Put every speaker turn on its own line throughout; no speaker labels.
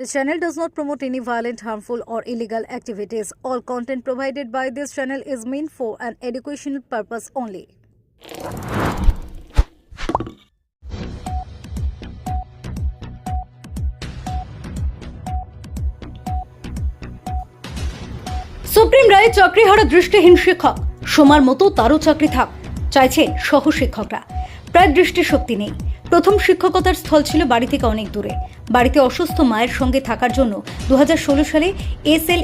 This channel does not promote any violent, harmful, or illegal activities. All content provided by this channel is meant for an educational purpose only.
Supreme রায়ে চাকরিহারা দৃষ্টিহীন শিক্ষক সোমার মতো তারও চাকরি থাক চাইছেন সহ শিক্ষকরা প্রায় দৃষ্টিশক্তি নেই প্রথম শিক্ষকতার স্থল ছিল বাড়ি থেকে অনেক দূরে। বাড়িতে অসুস্থ মায়ের সঙ্গে থাকার জন্য দুহাজার ষোলো সালে এস এল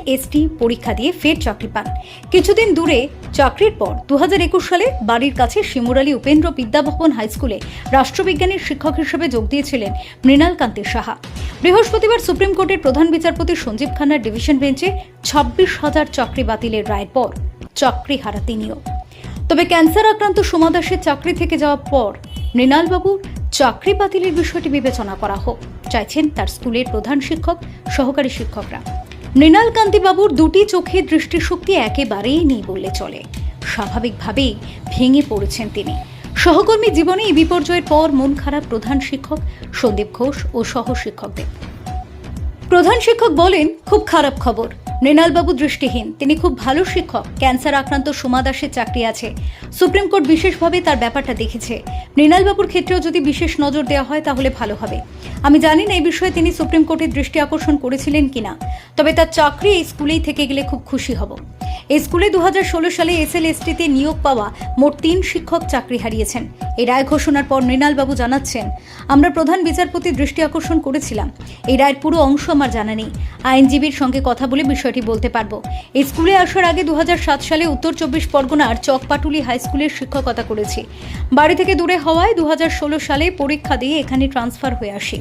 পরীক্ষা দিয়ে ফের চাকরি পান। কিছুদিন দূরে চাকরির পর দু হাজার একুশ সালে বাড়ির কাছে শিমুরালী উপেন্দ্র বিদ্যাভবন হাই স্কুলে রাষ্ট্রবিজ্ঞানের শিক্ষক হিসেবে যোগ দিয়েছিলেন মৃণাল কান্তি সাহা। বৃহস্পতিবার সুপ্রিম কোর্টের প্রধান বিচারপতি সঞ্জীব খান্নার ডিভিশন বেঞ্চে ছাব্বিশ হাজার চাকরি বাতিলের রায়ের পর চাকরি হারা তিনিও। তবে ক্যান্সার আক্রান্ত সোমা দাসের চাকরি থেকে যাওয়ার পর মৃণালবাবুর চাকরি বাতিলের বিষয়টি বিবেচনা করা হোক, চাইছেন তার স্কুলের প্রধান শিক্ষক, সহকারী শিক্ষকরা। মৃণাল কান্তিবাবুর দুটি চোখে দৃষ্টিশক্তি একেবারেই নেই বললে চলে। স্বাভাবিকভাবেই ভেঙে পড়েছেন তিনি। সহকর্মী জীবনে এই বিপর্যয়ের পর মন খারাপ প্রধান শিক্ষক সন্দীপ ঘোষ ও সহ শিক্ষকদের প্রধান শিক্ষক বলেন, খুব খারাপ খবর। মৃণালবাবু দৃষ্টিহীন। তিনি খুব ভালো শিক্ষক। ক্যান্সার আক্রান্ত সোমা দাসের চাকরি আছে। সুপ্রিম কোর্ট বিশেষভাবে তার ব্যাপারটা দেখেছে। মৃণালবাবুর ক্ষেত্রেও যদি বিশেষ নজর দেওয়া হয়, তাহলে ভালো হবে। আমি জানি না এই বিষয়ে তিনি সুপ্রিম কোর্টের দৃষ্টি আকর্ষণ করেছিলেন কিনা। তবে তার চাকরি এই স্কুলেই থেকে গেলে খুব খুশি হব। স্কুলে দু হাজার ষোলো সালে এস এল এসটিতে নিয়োগ পাওয়া মোট তিন শিক্ষক চাকরি হারিয়েছেন। এই রায় ঘোষণার পর মৃণালবাবু জানাচ্ছেন, আমরা প্রধান বিচারপতির দৃষ্টি আকর্ষণ করেছিলাম। এই রায়ের পুরো অংশ আমার জানা নেই। আইনজীবীর সঙ্গে কথা বলে বিষয়টি বলতে পারব। স্কুলে আসার আগে দু সালে উত্তর চব্বিশ পরগনার চকপাটুলি হাই স্কুলের শিক্ষকতা করেছি। বাড়ি থেকে দূরে হওয়ায় দু হাজার ষোলো সালে পরীক্ষা দিয়ে এখানে ট্রান্সফার হয়ে আসি।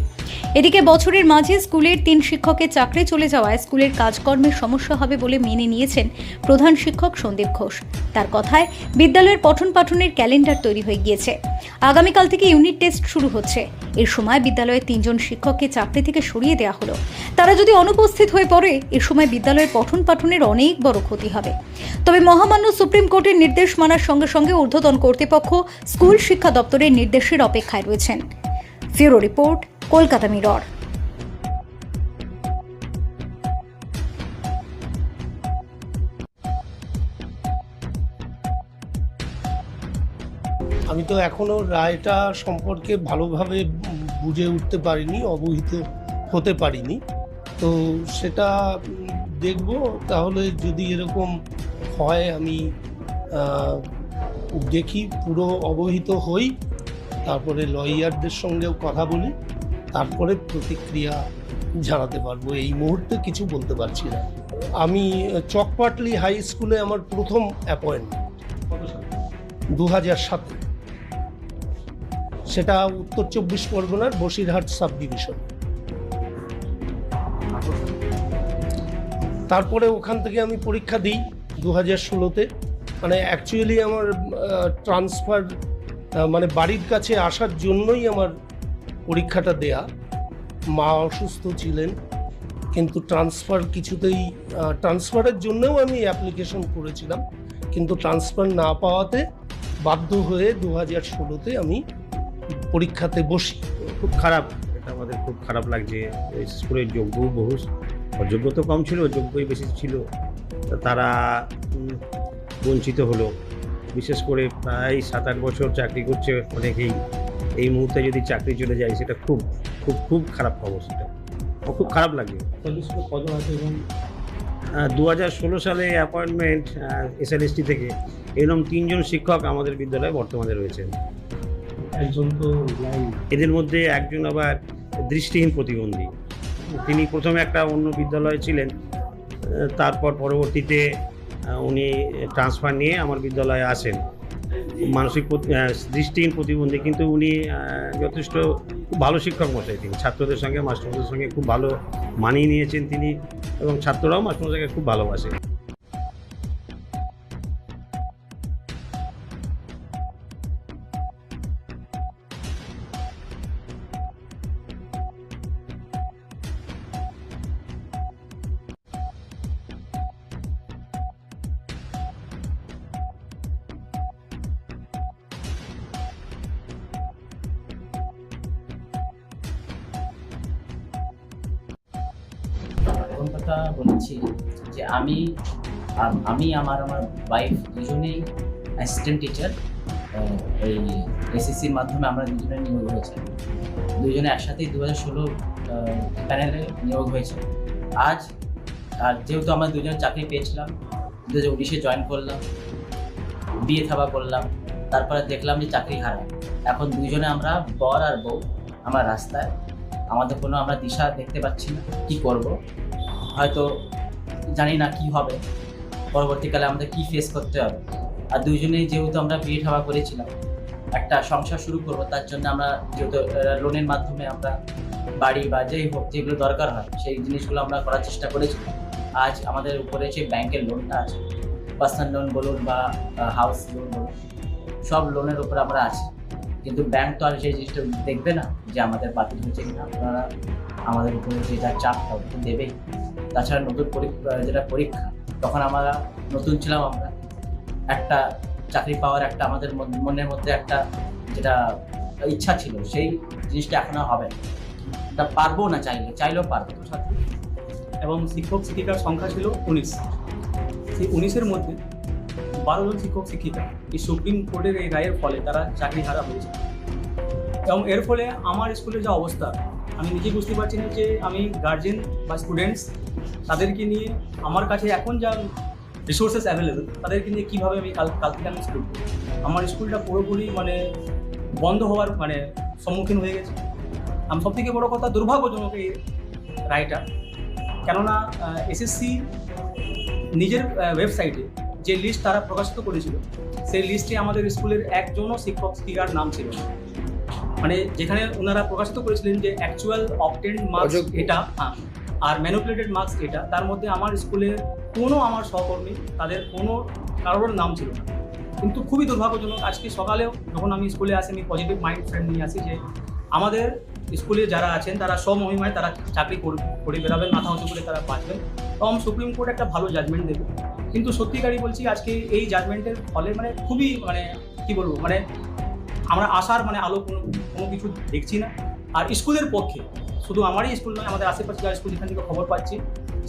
এদিকে বছরের মাঝে স্কুলের তিন শিক্ষকের চাকরি চলে যাওয়ায় স্কুলের কাজকর্মের সমস্যা হবে বলে মেনে নিয়েছেন প্রধান শিক্ষক সন্দীপ ঘোষ। তার কথায় বিদ্যালয়ের পঠন পাঠনের ক্যালেন্ডার তৈরি হয়ে গিয়েছে। আগামীকাল থেকে ইউনিট টেস্ট শুরু হচ্ছে। এর সময় বিদ্যালয়ের তিনজন শিক্ষককে চাকরি থেকে সরিয়ে দেওয়া হলো। তারা যদি অনুপস্থিত হয়ে পড়ে, এ সময় বিদ্যালয়ের পঠন পাঠনের অনেক বড় ক্ষতি হবে। তবে মহামান্য সুপ্রিম কোর্টের নির্দেশ মানার সঙ্গে সঙ্গে ঊর্ধ্বতন কর্তৃপক্ষ স্কুল শিক্ষা দপ্তরের নির্দেশের অপেক্ষায় রয়েছেন। Bureau report, Kolkata mirror.
আমি তো এখনও রায়টা সম্পর্কে ভালোভাবে বুঝে উঠতে পারিনি অবহিত হতে পারিনি। তো সেটা দেখব। তাহলে যদি এরকম হয় আমি দেখি পুরো অবহিত হই। তারপরে লয়ারদের সঙ্গেও কথা বলি। তারপরে প্রতিক্রিয়া জানাতে পারব। এই মুহূর্তে কিছু বলতে পারছি না। আমি চকপাটলি হাই স্কুলে আমার প্রথম অ্যাপয়েন্টমেন্ট। দু হাজার সাতে। সেটা উত্তর চব্বিশ পরগনার বসিরহাট সাব ডিভিশন তারপরে ওখান থেকে আমি পরীক্ষা দিই দু হাজার ষোলোতে। মানে অ্যাকচুয়ালি আমার ট্রান্সফার মানে বাড়ির কাছে আসার জন্যই আমার পরীক্ষাটা দেয়া। মা অসুস্থ ছিলেন, কিন্তু ট্রান্সফার কিছুতেই ট্রান্সফারের জন্যও আমি অ্যাপ্লিকেশন করেছিলাম। কিন্তু ট্রান্সফার না পাওয়াতে বাধ্য হয়ে দু হাজার ষোলোতে আমি পরীক্ষাতে বসি।
খুব খারাপ এটা আমাদের খুব খারাপ লাগছে। এই স্কুলের যোগ্য বহু অযোগ্য তো কম ছিল যোগ্যই বেশি ছিল। তারা বঞ্চিত হলো। বিশেষ করে প্রায় সাত আট বছর চাকরি করছে অনেকেই। এই মুহূর্তে যদি চাকরি চলে যায় সেটা খুব খুব খুব খারাপ খবর সেটা। খুব খারাপ লাগে
কত
দু হাজার ষোলো সালে অ্যাপয়েন্টমেন্ট এসএলএসটি থেকে। এরকম তিনজন শিক্ষক আমাদের বিদ্যালয়ে বর্তমানে রয়েছেন।
একজন তো
এদের মধ্যে একজন আবার দৃষ্টিহীন প্রতিবন্ধী। তিনি প্রথমে একটা অন্য বিদ্যালয়ে ছিলেন, তারপর পরবর্তীতে উনি ট্রান্সফার নিয়ে আমার বিদ্যালয়ে আসেন। মানসিক দৃষ্টিহীন প্রতিবন্ধী, কিন্তু উনি যথেষ্ট ভালো শিক্ষক মশাই তিনি। ছাত্রদের সঙ্গে, মাস্টারদের সঙ্গে খুব ভালো মানিয়ে নিয়েছেন তিনি এবং ছাত্ররাও মাস্টারমশাইকে খুব ভালোবাসে
কথা বলেছি যে আমি আমি আমার আমার ওয়াইফ দুজনেই অ্যাসিস্ট্যান্ট টিচার এই এসএসসির মাধ্যমে আমরা দুজনে নিয়োগ হয়েছে। দুজনে একসাথেই দু হাজার ষোলো প্যানেলে নিয়োগ হয়েছে। আজ আর যেহেতু আমরা দুজন চাকরি পেয়েছিলাম দু হাজার উনিশে জয়েন করলাম বিয়ে থাবা করলাম, তারপরে দেখলাম যে চাকরি হারা এখন দুজনে আমরা বর আর বউ, আমরা রাস্তায়, আমাদের কোনো আমরা দিশা দেখতে পাচ্ছি না, কী করব? হয়তো জানি না কি হবে। পরবর্তীকালে আমাদের কি ফেস করতে হবে। আর দুইজনেই যেহেতু আমরা বিয়ে ঠাওয়া করেছিলাম, একটা সংসার শুরু করব, তার জন্য আমরা যেহেতু লোনের মাধ্যমে আমরা বাড়ি বা যেই হোক যেগুলো দরকার হয়, সেই জিনিসগুলো আমরা করার চেষ্টা করেছি। আজ আমাদের উপরে যে ব্যাংকের লোনটা আছে পার্সোনাল লোন বলুন বা হাউস লোন বলুন, সব লোনের উপরে আমরা আছি। কিন্তু ব্যাংক তো আর সেই জিনিসটা দেখবে না যে আমাদের বাতিল হয়েছে কিনা আপনারা আমাদের উপরে যে যা চাপটা দেবেই। তাছাড়া নতুন যেটা পরীক্ষা, তখন আমরা নতুন ছিলাম আমরা। একটা চাকরি পাওয়ার একটা আমাদের মনের মধ্যে একটা যেটা ইচ্ছা ছিল, সেই জিনিসটা এখন আর হবে না। পারব না চাইলে, চাইলেও পারব
ছাত্র এবং শিক্ষক, শিক্ষিকার সংখ্যা ছিল উনিশ। সেই উনিশের মধ্যে বারো জন শিক্ষক, শিক্ষিকা এই সুপ্রিম কোর্টের এই রায়ের ফলে তারা চাকরি হারা হয়েছে। এবং এর ফলে আমার স্কুলের যা অবস্থা, আমি নিজে বুঝতে পারছি না যে আমি গার্জেন বা স্টুডেন্টস তাদেরকে নিয়ে আমার কাছে এখন যা রিসোর্সেস অ্যাভেলেবেল তাদেরকে নিয়ে কীভাবে আমি কাল কাল থেকে আমি স্কুল আমার স্কুলটা পুরোপুরি মানে বন্ধ হওয়ার মানে সম্মুখীন হয়ে গেছে আমি সব থেকে বড় কথা দুর্ভাগ্যজনক এই রায়টা কেননা এসএসসি নিজের ওয়েবসাইটে যে লিস্ট তারা প্রকাশিত করেছিল সেই লিস্টে আমাদের স্কুলের একজনও শিক্ষক শিক্ষিকার নাম ছিল না। মানে যেখানে ওনারা প্রকাশিত করেছিলেন যে অ্যাকচুয়াল অপটেন্ড মার্কস। এটা হ্যাঁ আর ম্যানুপুলেটেড মার্কস এটা, তার মধ্যে আমার স্কুলের কোনো আমার সহকর্মী, তাদের কোনো কারোর নাম ছিল না। কিন্তু খুবই দুর্ভাগ্যজনক, আজকে সকালেও যখন আমি স্কুলে আসি, আমি পজিটিভ মাইন্ড ফ্রেন্ড নিয়ে আসি যে আমাদের স্কুলে যারা আছেন, তারা স্বমহিমায় তারা চাকরি করে বেরাবেন মাথা উঁচু করে তারা বাঁচবেন। এবং সুপ্রিম কোর্ট একটা ভালো জাজমেন্ট দেবে। কিন্তু সত্যিকারই বলছি, আজকে এই জাজমেন্টের ফলে মানে খুবই মানে কি বলব মানে আমরা আসার মানে আলো কোনো কোনো কিছু দেখছি না। আর স্কুলের পক্ষে শুধু আমারই স্কুল নয়, আমাদের আশেপাশে যারা স্কুল যেখান থেকে খবর পাচ্ছি।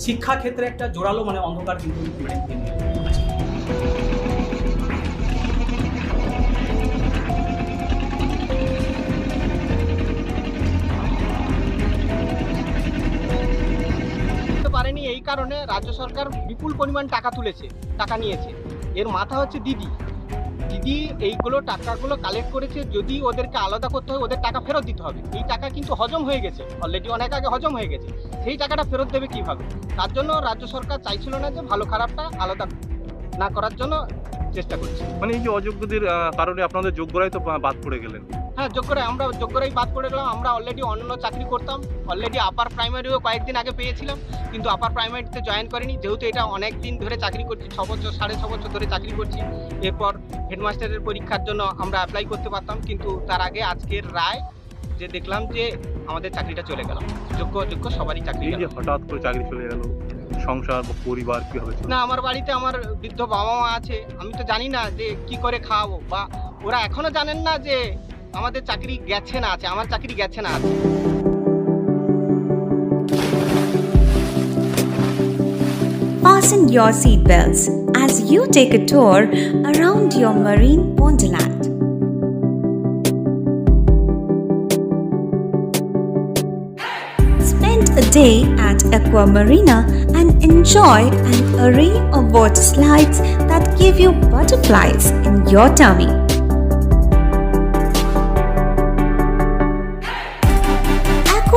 শিক্ষা ক্ষেত্রে একটা জোরালো মানে অন্ধকার কিন্তু মানে।
পারেনি এই কারণে রাজ্য সরকার বিপুল পরিমাণ টাকা তুলেছে, টাকা নিয়েছে। এর মাথা হচ্ছে দিদি। দিদি এইগুলো টাকাগুলো কালেক্ট করেছে, যদি ওদেরকে আলাদা করতে হয়, ওদের টাকা ফেরত দিতে হবে। এই টাকা কিন্তু হজম হয়ে গেছে। অলরেডি অনেক আগে হজম হয়ে গেছে। সেই টাকাটা ফেরত দেবে কীভাবে? তার জন্য রাজ্য সরকার চাইছিল না যে ভালো খারাপটা আলাদা না করার জন্য চেষ্টা করছে।
মানে এই যে অযোগ্যদের কারণে আপনাদের যোগ্যরাই তো বাদ পড়ে গেলেন।
হ্যাঁ যোগ্যরা আমরা যোগ্যরাই বাদ পড়ে গেলাম। আমরা অলরেডি অন্য চাকরি করতাম। অলরেডি আপার প্রাইমারিও কয়েকদিন আগে পেয়েছিলাম কিন্তু আপার প্রাইমারিতে জয়েন করিনি। যেহেতু এটা অনেক দিন ধরে চাকরি করছি ছ বছর সাড়ে ছ বছর ধরে চাকরি করছি। এরপর হেডমাস্টারের পরীক্ষার জন্য আমরা অ্যাপ্লাই করতে পারতাম কিন্তু তার আগে আজকের রায় যে দেখলাম যে আমাদের চাকরিটা চলে গেল। যোগ্য যোগ্য সবারই চাকরি
হঠাৎ করে চাকরি চলে গেল সংসার বা পরিবার কীভাবে হবে
না আমার বাড়িতে আমার বৃদ্ধ বাবা মা আছে। আমি তো জানি না যে কি করে খাওয়াবো বা ওরা এখনও জানেন না যে আমাদের চাকরি গেছে না আছে আমার চাকরি গেছে না আছে
Fasten your seatbelts as you take a tour around your marine wonderland. Spend a day at Aqua Marina and enjoy an array of water slides that give you butterflies in your tummy.